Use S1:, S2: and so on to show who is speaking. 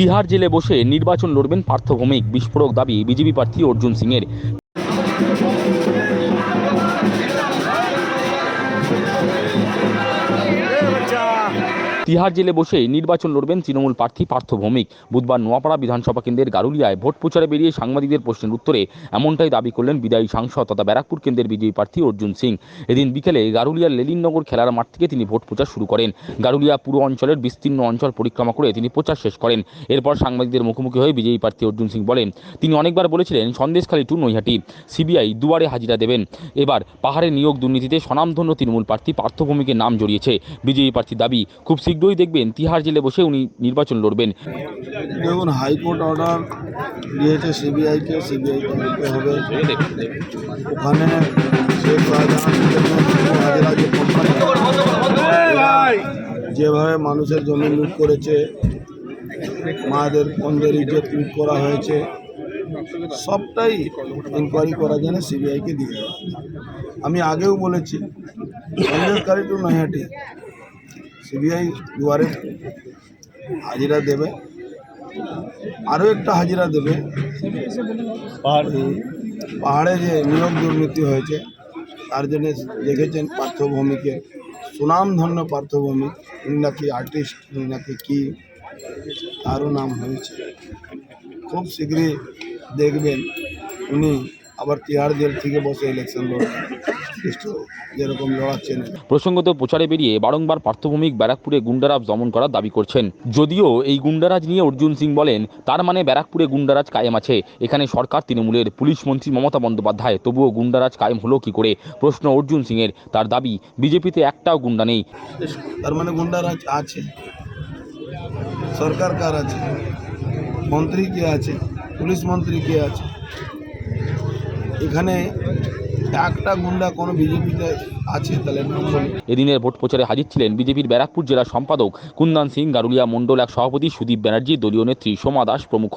S1: তিহার জেলে বসে নির্বাচন লড়বেন পার্থ ভৌমিক বিস্ফোরক দাবি বিজেপি প্রার্থী অর্জুন সিংয়ের তিহার জেলে বসে নির্বাচন লড়বেন তৃণমূল প্রার্থী পার্থ ভৌমিক বুধবার নোয়াপাড়া বিধানসভা কেন্দ্রের গারুলিয়ায় ভোট প্রচারে বেরিয়ে সাংবাদিকদের প্রশ্নের উত্তরে এমনটাই দাবি করলেন বিদায়ী সাংসদ তথা ব্যারাকপুর কেন্দ্রের বিজয়ী প্রার্থী অর্জুন সিং এদিন বিকেলে গারুলিয়ার লেলিনগর খেলার মাঠ থেকে তিনি ভোট প্রচার শুরু করেন গারুলিয়া পুরো অঞ্চলের বিস্তীর্ণ অঞ্চল পরিক্রমা করে তিনি প্রচার শেষ করেন এরপর সাংবাদিকদের মুখোমুখি হয়ে বিজয়ী প্রার্থী অর্জুন সিং বলেন তিনি অনেকবার বলেছিলেন সন্দেশখালী টু নৈহাটি সিবিআই দুয়ারে হাজিরা দেবেন এবার পাহাড়ে নিয়োগ দুর্নীতিতে স্বনামধন্য তৃণমূল প্রার্থী পার্থ ভৌমিকের নাম জড়িয়েছে বিজয়ী প্রার্থী দাবি খুব শীঘ্র শীঘ্রই দেখবেন তিহার জেলে বসে উনি নির্বাচন লড়বেন
S2: দেখুন হাইকোর্ট অর্ডার দিয়েছে সিবিআইকে সিবিআই দিতে হবে ওখানে যেভাবে মানুষের জমি লুট করেছে মাদের কন্দের ইজ্জত লুট করা হয়েছে সবটাই ইনকোয়ারি করার জন্য সিবিআইকে দিয়ে আমি আগেও বলেছি কংগ্রেসকারী টু নৈহাটি সিবিআই দুয়ারে হাজিরা দেবে আরও একটা হাজিরা দেবে পাহাড়ে যে নিয়োগ দুর্নীতি হয়েছে তার জন্য দেখেছেন পার্থভূমিকে সুনামধন্য পার্থভূমি উনি নাকি আর্টিস্ট উনি নাকি কী তারও নাম হয়েছে খুব শীঘ্রই দেখবেন উনি আবার তিহার জেল থেকে বসে ইলেকশন লড়বেন
S1: প্রসঙ্গত প্রচারে বেরিয়ে বারংবার পার্থভূমিক ব্যারাকপুরে গুন্ডারাজ দমন করার দাবি করছেন যদিও এই গুন্ডারাজ নিয়ে অর্জুন সিং বলেন তার মানে ব্যারাকপুরে গুন্ডারাজ কায়েম আছে এখানে সরকার তৃণমূলের পুলিশ মন্ত্রী মমতা বন্দ্যোপাধ্যায় তবুও গুন্ডারাজ কায়েম হলো কি করে প্রশ্ন অর্জুন সিংয়ের তার দাবি বিজেপিতে একটাও গুন্ডা নেই
S2: তার মানে গুন্ডারাজ আছে সরকার কার আছে মন্ত্রী কে আছে পুলিশ মন্ত্রী কে আছে এখানে একটা গুন্ডা কোনো বিজেপিতে আছে তাহলে
S1: এদিনের ভোট প্রচারে হাজির ছিলেন বিজেপির ব্যারাকপুর জেলা সম্পাদক কুন্দন সিং গারুলিয়া মণ্ডল এক সভাপতি সুদীপ ব্যানার্জি দলীয় নেত্রী সোমা দাস প্রমুখ